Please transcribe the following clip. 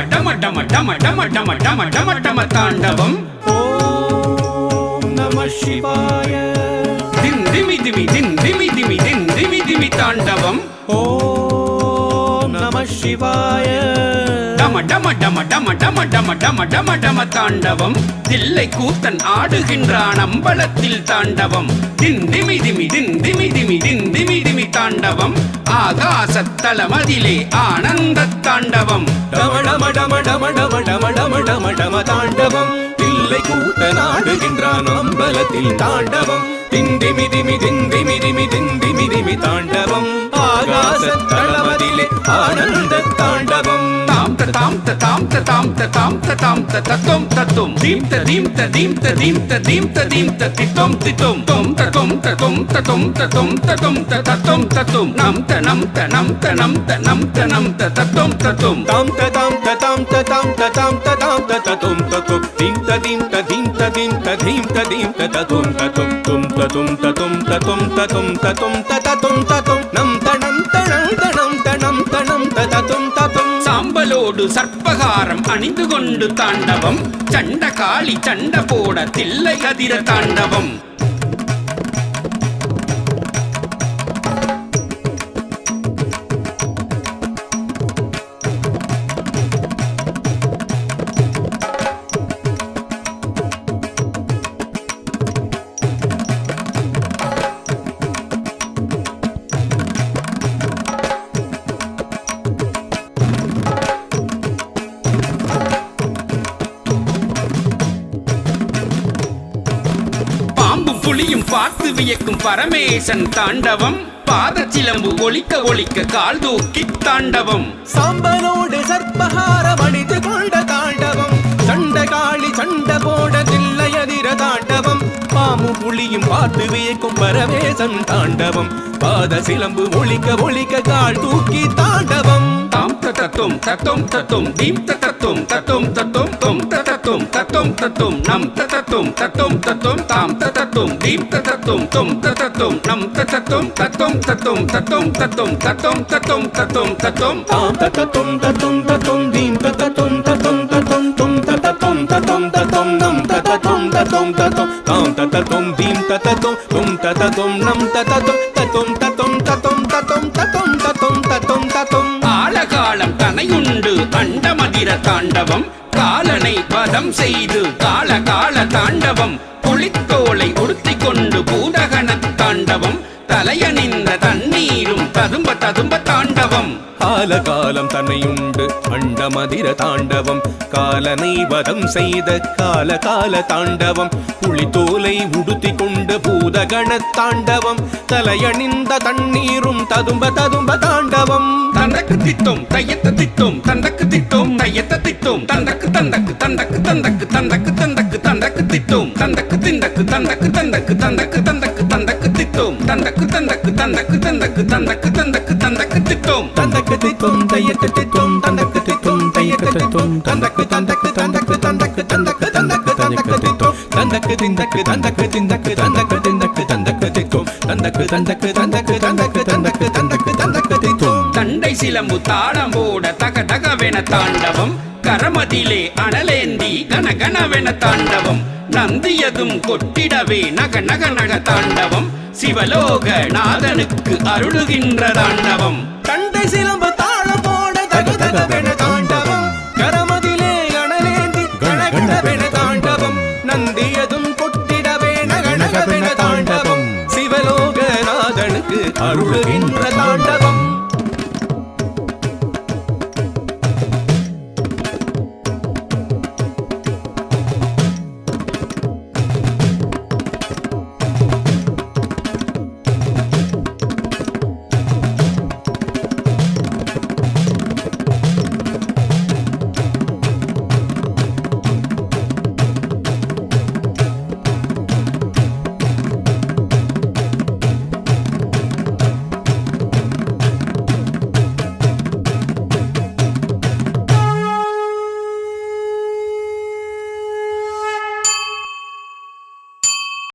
டம டம டம டம டம டம டம தாண்டவம். ஓம் நம சிவாய. தின் திமி திமி தின் திமி திமி தின் திமி திமி தாண்டவம். ஓம் நம சிவாய. டம டம டம டம டம டம டம டம டம தாண்டவம் தில்லை கூத்தன் ஆடுகின்றான் அம்பலத்தில் தாண்டவம் தின் திமி திமி தின் திமி திமி தின் திமி திமி தாண்டவம் ஆகாச ஆகாசத்தலமதிலே ஆனந்த தாண்டவம் டம டம டம டம டம டம டம டம டம தாண்டவம் தில்லை கூத்தன் ஆடுகின்றான் அம்பலத்தில் தாண்டவம் தின் திமி திமி தின் தாம் த தாம் த தாம் த தாம் த தாம் த தத்தும் தத்தும் தீம் த தீம் த தீம் த தீம் த தீம் த தீம் த தித்தும் தித்தும் தொம் த தொம் த த த த த தத்தும் தத்தும் நம் த நம் த நம் த நம் த நம் த நம் த தத்தும் தத்தும் தாம் த தாம் த தாம் த தாம் த தாம் த தாம் த தத்தும் தத்தும் தீம் த தீம் த தீம் த தீம் த தீம் த தீம் த தத்தும் தத்தும் தும் த தத்தும் தத்தும் நம் தனம் தனம் தனம் தனம் தனம் த தத்தும் தத்தும் சாம்பலோடு சர்ப்பகாரம் அணிந்து கொண்டு தாண்டவம். சண்ட காளி சண்ட போட தில்லை கதிர தாண்டவம். புலியும் பார்த்து வியக்கும் பரமேசன் தாண்டவம். பாத சிலம்பு ஒலிக்க ஒலிக்க கால் தூக்கி தாண்டவம். சாம்பலோடு சர்ப்பஹாரம் அடித்து கொண்ட தாண்டவம். சண்ட காளி சண்ட போட தில்லை அதிர தாண்டவம். பாம்பு புலியும் பார்த்து வியக்கும் பரமேசன் தாண்டவம். பாத சிலம்பு ஒழிக்க ஒழிக்க கால் தூக்கி தாம் தத்தும் தத்தும் தத்தும் தீம் தத்தும் தத்தும் தத்தும் தொம் தத்தும் தத்தும் தத்தும் நம் தத்தும் தத்தும் தத்தும் தாம் தத்தும் தீம் தத்தும் தொம் தத்தும் நம் தத்தும் தத்தும் தத்தும் தத்தும் தத்தும் தத்தும் தத்தும் தத்தும் தத்தும் தாம் தத்தத்தும் தத்தும் தத்தும் தீம் தத்தத்தும் தத்தும் தத்தும் தும் தத்தத்தும் தத்தும் தத்தும் நம் தத்தத்தும் தத்தும் தத்தும் தாம் தத்தத்தும் தீம் தத்தத்தும் தும் தத்தத்தும் நம் தத்தத்தும் தத்தும் தத்தும் தத்தும் தத்தும் தத்தும் வீர தாண்டவம் காலனை வதம் செய்து கால கால தாண்டவம் புலித்தோலை உடுத்திக் கொண்டு பூதகன தாண்டவம் தலையணிந்த தண்ணீரும் ததும்ப ததும்ப தாண்டவம். கால காலம் தன்னையுண்டு. அண்டமதிர தாண்டவம் காலனை வதம் செய்த கால கால தாண்டவம் புளித்தோலை உடுத்தி கொண்டு பூதகண தாண்டவம் தலையணிந்த தண்ணீரும் ததும்ப ததும்ப தாண்டவம். தந்தக்கு தித்தும் தையத்த தித்தும் தந்தக்கு தித்தும் தையத்த தித்தும். தந்தக்கு தந்தக்கு தந்தக்கு தந்தக்கு தந்தக்கு தந்தக்கு தந்தக்கு தித்தும். தந்தக்கு திந்தக்கு தந்தக்கு தந்தக்கு தந்தக்கு தந்தக்கு தந்தக்கு தித்தும். தந்தக்கு தந்தக்கு தந்தக்கு தந்தக்கு தந்தக்கு தந்தக்கு தந்தக்கு தித்தும் தந்தக்கு தித்தும் தையத்து தித்தும் தந்தக்கு தித்தும் தையக்கு தித்தும் தந்தக்கு தந்தக்கு தந்தக்கு தந்தக்கு தந்தக்கு தந்தக்கு தந்தக்கு தித்தும் தந்தக்கு திந்தக்கு தந்தக்கு திந்தக்கு தந்தக்கு திந்தக்கு தந்தக்கு தித்தும் தந்தக்கு தந்தக்கு தந்தக்கு தந்தக்கு தந்தக்கு தந்தக்கு தந்தக்கு தித்தும் தண்டை சிலம்பு தாளம் போட தக தகவென தாண்டவம் கரமதிலே அனலேந்தி கன கனவென தாண்டவம் நந்தியதும் கொட்டிடவே நக நக நக தாண்டவம் சிவலோக நாதனுக்கு அருளுகின்ற தாண்டவம். தண்டை சிலம்பு தாழ போட தகு தகவென தாண்டவம். கரமதிலே கணலேந்தி கணகணவென தாண்டவம். நந்தியதும் கொட்டிடவே நகணகவென தாண்டவம். சிவலோக நாதனுக்கு அருளுகின்ற தாண்டவம்.